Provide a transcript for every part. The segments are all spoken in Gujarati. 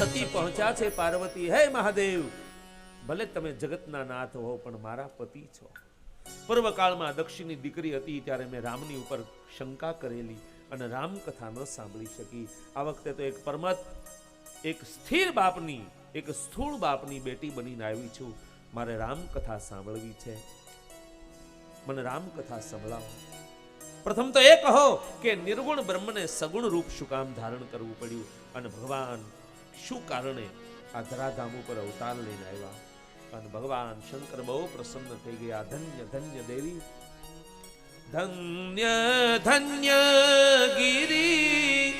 સતી પહોંચ્યા છે પાર્વતી. હે મહાદેવ! ભલે તમે જગતના નાથ હો, પણ મારા પતિ છો. પૂર્વકાળમાં દક્ષિણની દીકરી હતી, ત્યારે મેં રામની ઉપર શંકા કરેલી અને રામ કથા ન સાંભળી શકી. આ વખતે તો એક પરમત, એક સ્થિર બાપની, એક સ્થૂળ બાપની બેટી બનીને આવી છું. મારે રામ કથા સાંભળવી છે. મને રામ કથા સંભળાવો. પ્રથમ તો એ કહો કે નિર્ગુણ બ્રહ્મને સગુણ રૂપ શું કામ ધારણ કરવું પડ્યું? અને ભગવાન શું કારણે આ ધરાધામ ઉપર અવતાર લઈને આવ્યા? અને ભગવાન શંકર બહુ પ્રસન્ન થઈ ગયા. ધન્ય ધન્ય દેવી. ધન્ય ધન્ય ગિરી.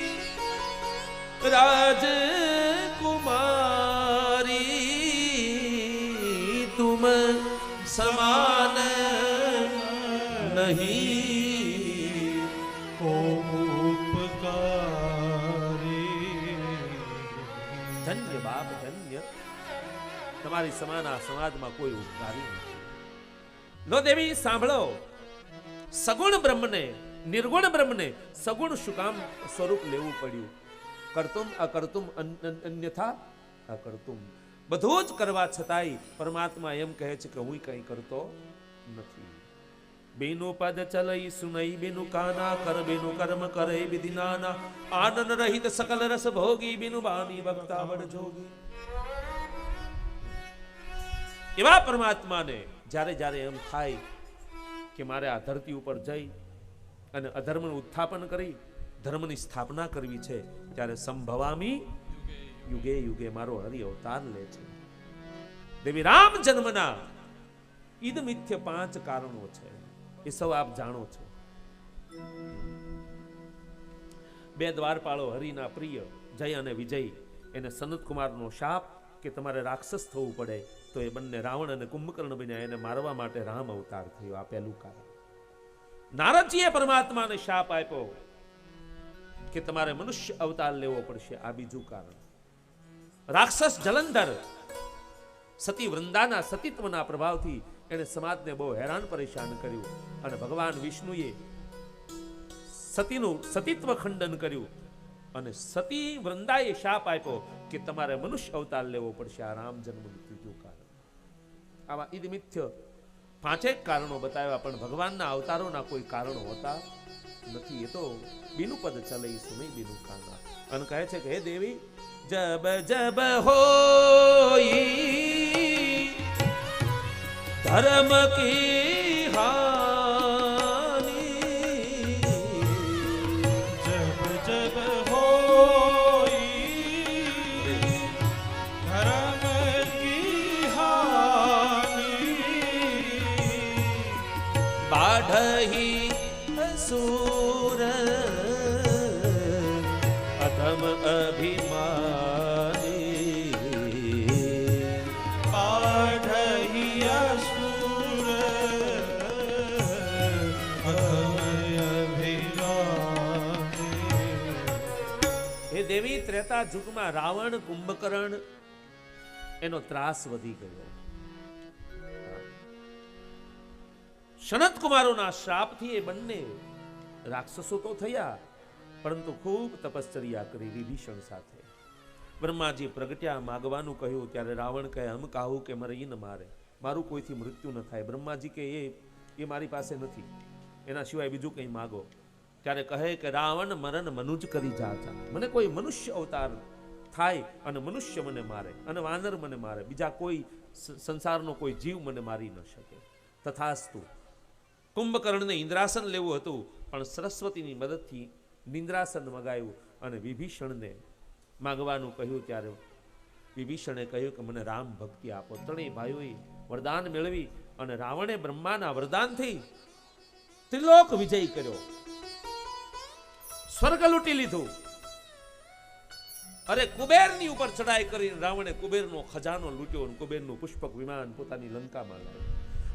રાજકુમારી, તુમ સમાન નહીં. તમારી સમાજમાં કોઈ ઉપકારી નથી. દેવી, સાંભળો. સગુણ બ્રહ્મને, નિર્ગુણ બ્રહ્મને સગુણ શું સ્વરૂપ લેવું પડ્યું. કરતુમ અકર્તુમ અન- અન- અન્યથા અકર્તુમ. બધું જ કરવા છતાંય પરમાત્મા એમ કહે છે કે હું કંઈ કરતો નથી. બેનો પદ ચલઈ સુનઈ, બેનું કાના કર, બેનું કર્મ કરે, વિધિ નાના. આનંદ રહિત સકલ રસ ભોગી, બેનું બાની ભક્તા વડ જોગી. એવા પરમાત્માને જ્યારે જ્યારે એમ થાય કે મારે આ ધરતી ઉપર જઈ અને અધર્મનું ઉત્થાપન કરી, ધર્મની સ્થાપના કરવી છે, ત્યારે સંભવામી યુગે યુગે મારો હરિ અવતાર લે છે. દેવી રામ જન્મના ઈદ મિથ્ય પાંચ કારણો છે. એ સૌ આપ જાણો છો. બે દ્વારપાળો હરિના પ્રિય જય અને વિજય, એને સનત કુમારનો શાપ કે તમારે રાક્ષસ થવું પડે, તો એ બંને રાવણ અને કુંભકર્ણ બન્યા, એને મારવા માટે રામ અવતાર થયો આ પહેલું કારણ. નારદજીએ પરમાત્માને શાપ આપ્યો કે તમારે મનુષ્ય અવતાર લેવો પડશે, આ બીજું કારણ. રાક્ષસ જલંધર સતી વૃંદાના સતીત્વના પ્રભાવથી એણે સમાજને બહુ હેરાન પરેશાન કર્યું અને ભગવાન વિષ્ણુએ સતીનું સતીત્વ ખંડન કર્યું. અને સતી વૃંદાએ શાપ આપ્યો કે તમારે મનુષ્ય અવતાર લેવો પડશે. આ રામ જન્મ મૃત્યુ કારણ. આવા ઈદ પાંચેક કારણો બતાવ્યા, પણ ભગવાનના અવતારોના કોઈ કારણો હોતા નથી. એ તો બીનું પદ ચલે સમય બીનું કાના અને કહે છે કે, હે દેવી, જબ જબ હોઈ ધર્મ કી સુર અધમ અભિમાની પાઢહિયા સૂર હે દેવી ત્રેતા જુગમાં રાવણ કુંભકર્ણ એનો ત્રાસ વધી ગયો. શનત કુમારોના શ્રાપથી એ બંને રાક્ષસો તો થયા, પરંતુ ખૂબ તપશ્ચર્યા કરી વિભીષણ સાથે. બ્રહ્માજી પ્રગટ્યા, માગવાનું કહ્યું, ત્યારે રાવણ કહે, હમ કાહું કે મરે ન મારે. મારું કોઈથી મૃત્યુ ન થાય. બ્રહ્માજી કે, એ એ મારી પાસે નથી. એના સિવાય બીજું કંઈ માગો. ત્યારે કહે કે, રાવણ મરણ મનુજ કરી જાતા. મને કોઈ મનુષ્ય અવતાર થાય અને મનુષ્ય મને મારે અને વાનર મને મારે. બીજા કોઈ સંસારનો કોઈ જીવ મને મારી ન શકે. તથાસ્તુ કુંભકર્ણને ઇન્દ્રાસન લેવું હતું, પણ સરસ્વતીની મદદથી નિંદ્રાસન મગાવ્યું અને વિભીષણને માંગવાનું કહ્યું ત્યારે વિભીષણે કહ્યું કે મને રામ ભક્તિ આપો. ત્રણેય ભાઈઓએ વરદાન મેળવી અને રાવણે બ્રહ્માના વરદાનથી ત્રિલોક વિજય કર્યો. સ્વર્ગ લૂંટી લીધું. અરે કુબેરની ઉપર ચડાઈ કરીને રાવણે કુબેરનો ખજાનો લૂંટ્યો અને કુબેરનું પુષ્પક વિમાન પોતાની લંકામાં લાવ્યું.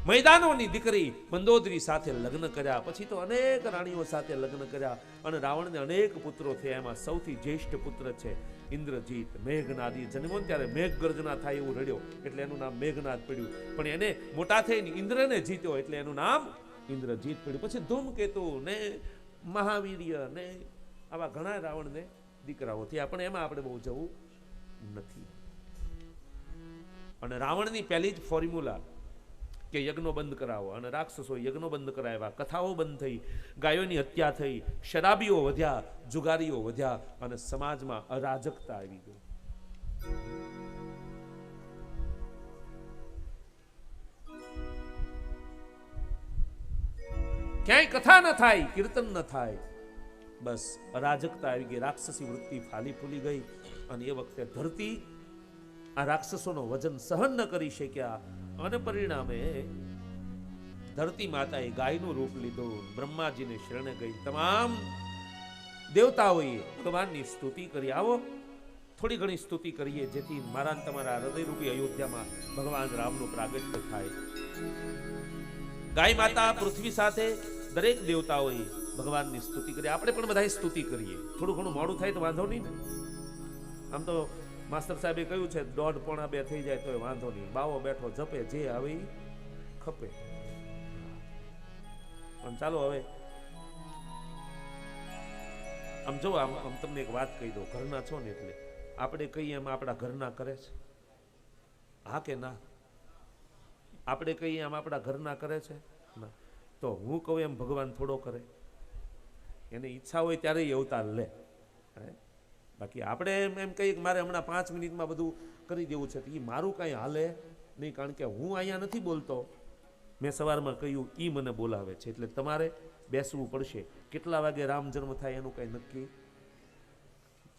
મૈદાનોની દીકરી મંદોદરી સાથે લગ્ન કર્યા. પછી તો અનેક રાણીઓ સાથે લગ્ન કર્યા અને રાવણને અનેક પુત્રો થયા. એમાં સૌથી જ્યેષ્ઠ પુત્ર છે ઇન્દ્રજીત મેઘનાદી. જન્મો ત્યારે મેઘ ગર્જના થાય એવું રડ્યો. એટલે એનું નામ મેઘનાદ પડ્યું. પણ એને મોટા થઈને ઇન્દ્રને જીત્યો એટલે એનું નામ ઇન્દ્રજીત પડ્યું. પછી ધૂમકેતુ ને મહાવીર્ય ને આવા ઘણા રાવણને દીકરાઓ થયા. પણ એમાં આપણે બહુ જવું નથી. અને રાવણની પહેલી જ ફોર્મ્યુલા કે યજ્ઞો બંધ કરાવો અને રાક્ષસો યજ્ઞો બંધ કરાવ્યા, કથાઓ બંધ થઈ, ગાયોની હત્યા થઈ, શરાબીઓ વધ્યા, જુગારીઓ વધ્યા અને સમાજમાં અરાજકતા આવી ગઈ. ક્યાંય કથા ન થાય, કીર્તન ન થાય, બસ અરાજકતા આવી ગઈ, રાક્ષસી વૃત્તિ ફાલી ફૂલી ગઈ અને એ વખતે ધરતી આ રાક્ષસોનો વજન સહન ન કરી શક્યા અને પરિણામે ધરતી માતાએ ગાયનું રૂપ લીધું. બ્રહ્માજીને શરણે ગઈ. તમામ દેવતાઓએ ભગવાનની સ્તુતિ કરી. આવો, થોડી ઘણી સ્તુતિ કરીએ, જેથી મારા તમારા હૃદયરૂપી અયોધ્યામાં ભગવાન રામનું પ્રાગટ્ય થાય. ગાય માતા પૃથ્વી સાથે દરેક દેવતાઓએ ભગવાનની સ્તુતિ કરી. આપણે પણ બધાએ સ્તુતિ કરીએ. થોડું ઘણું મોડું થાય તો વાંધો નહીં ને. આમ તો માસ્ટર સાહેબે કહ્યું છે, દોઢ પોણા બે થઈ જાય તો વાંધો નહીં. બાવો બેઠો જપે, જે આવે ખપે. પણ ચાલો હવે. આમ જો, આમ આમ તમને એક વાત કહી દઉં. ઘરના છો ને એટલે. આપણે કહીએ એમ આપણા ઘરના કરે છે. હા કે ના? આપણે કહીએ એમ આપણા ઘરના કરે છે? ના. તો હું કહું એમ ભગવાન થોડો કરે. એને ઈચ્છા હોય ત્યારે એ અવતાર લે. હે? બાકી આપણે એમ એમ કહીએ કે મારે હમણાં પાંચ મિનિટમાં બધું કરી દેવું છે, તો એ મારું કાંઈ હાલે નહીં, કારણ કે હું અહીંયા નથી બોલતો. મેં સવારમાં કહ્યું એ મને બોલાવે છે, એટલે તમારે બેસવું પડશે. કેટલા વાગે રામ જન્મ થાય એનું કાંઈ નક્કી